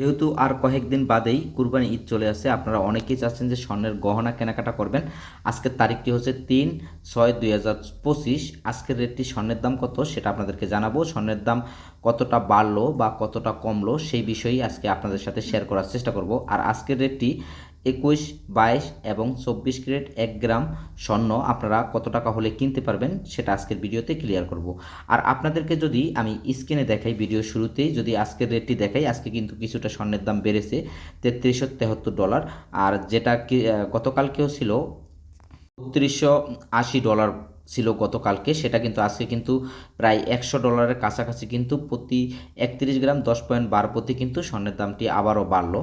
যেহেতু আর কয়েকদিন বাদেই কুরবানি ঈদ চলে আসছে আপনারা অনেকেই চাচ্ছেন যে স্বর্ণের গহনা কেনাকাটা করবেন। আজকের তারিখটি হচ্ছে তিন ছয় দুই হাজার পঁচিশ। আজকের রেটটি স্বর্ণের দাম কত সেটা আপনাদেরকে জানাব। স্বর্ণের দাম কতটা বাড়লো বা কতটা কমলো সেই বিষয়েই আজকে আপনাদের সাথে শেয়ার করার চেষ্টা করব। আর আজকের রেটটি একুশ, বাইশ এবং চব্বিশ ক্যারেট এক গ্রাম স্বর্ণ আপনারা কত টাকা হলে কিনতে পারবেন সেটা আজকের ভিডিওতে ক্লিয়ার করব। আর আপনাদেরকে যদি আমি স্ক্রিনে দেখাই ভিডিও শুরুতেই, যদি আজকের রেটটি দেখাই, আজকে কিন্তু কিছুটা স্বর্ণের দাম বেড়েছে তেত্রিশশো তেহাত্তর ডলার আর যেটা গতকালকেও ছিল বত্রিশশো আশি ডলার ছিল গতকালকে, সেটা কিন্তু আজকে কিন্তু প্রায় একশো ডলারের কাছাকাছি কিন্তু প্রতি একত্রিশ গ্রাম দশ পয়েন্ট বার প্রতি কিন্তু স্বর্ণের দামটি আবারও বাড়লো।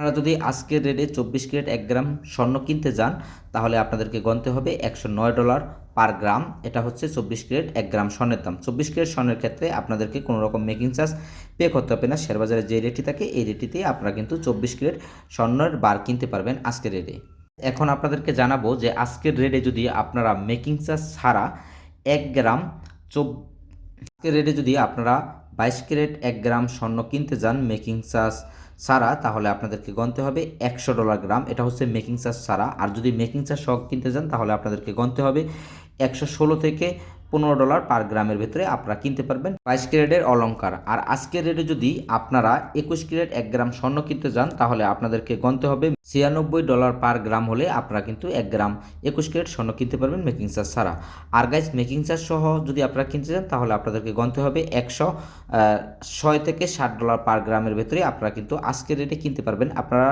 আপনারা যদি আজকের রেটে চব্বিশ ক্যারেট এক গ্রাম স্বর্ণ কিনতে যান, তাহলে আপনাদেরকে গণতে হবে একশো নয় ডলার পার গ্রাম। এটা হচ্ছে চব্বিশ ক্যারেট এক গ্রাম স্বর্ণের দাম। চব্বিশ ক্যারেট স্বর্ণের ক্ষেত্রে আপনাদেরকে কোনো রকম মেকিং চার্জ পে করতে হবে না। শেয়ারবাজারে যে রেটটি থাকে, এই রেটটিতেই আপনারা কিন্তু চব্বিশ ক্যারেট স্বর্ণের বার কিনতে পারবেন আজকের রেটে এখন আপনাদেরকে জানাব যে আজকের রেটে যদি আপনারা মেকিং চার্জ ছাড়া এক গ্রাম চব আজকের রেটে যদি আপনারা বাইশ ক্যারেট এক গ্রাম স্বর্ণ কিনতে যান মেকিং চার্জ ছাড়া তাহলে আপনাদেরকে গণতে হবে একশো ডলার গ্রাম। এটা হচ্ছে মেকিং চার্জ সারা। আর যদি মেকিং চার্জ শখ কিনতে চান তাহলে আপনাদেরকে গণতে হবে একশো ষোলো থেকে পনেরো ডলার পার গ্রামের ভেতরে আপনারা কিনতে পারবেন বাইশ ক্যারেটের অলঙ্কার আর আজকের রেটে যদি আপনারা একুশ ক্যারেট এক গ্রাম স্বর্ণ কিনতে যান, তাহলে আপনাদেরকে গণতে হবে ছিয়ানব্বই ডলার পার গ্রাম হলে আপনারা কিন্তু এক গ্রাম একুশ ক্যারেট স্বর্ণ কিনতে পারবেন মেকিং চার্জ ছাড়া। আর গাইজ মেকিং চার্জ সহ যদি আপনারা কিনতে চান তাহলে আপনাদেরকে গণতে হবে একশো ছয় থেকে ষাট ডলার পার গ্রামের ভেতরে আপনারা কিন্তু আজকের রেটে কিনতে পারবেন। আপনারা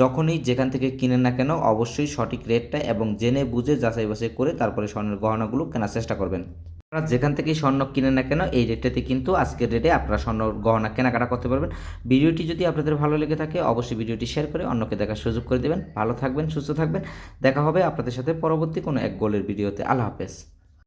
যখনই যেখান থেকে কিনেন না কেন, অবশ্যই সঠিক রেটটা এবং জেনে বুঝে যাচাই বাছাই করে তারপরে স্বর্ণের গহনাগুলো কেনার চেষ্টা করবেন। আপনারা যেখান থেকে স্বর্ণ কিনে না কেন, এই রেটটাতে কিন্তু আজকের রেটে আপনারা স্বর্ণ গহনা কেনাকাটা করতে পারবেন। ভিডিওটি যদি আপনাদের ভালো লেগে থাকে, অবশ্যই ভিডিওটি শেয়ার করে অন্যকে দেখার সুযোগ করে দেবেন। ভালো থাকবেন, সুস্থ থাকবেন। দেখা হবে আপনাদের সাথে পরবর্তী কোনো এক গোলের ভিডিওতে আল্লাহ হাফেজ।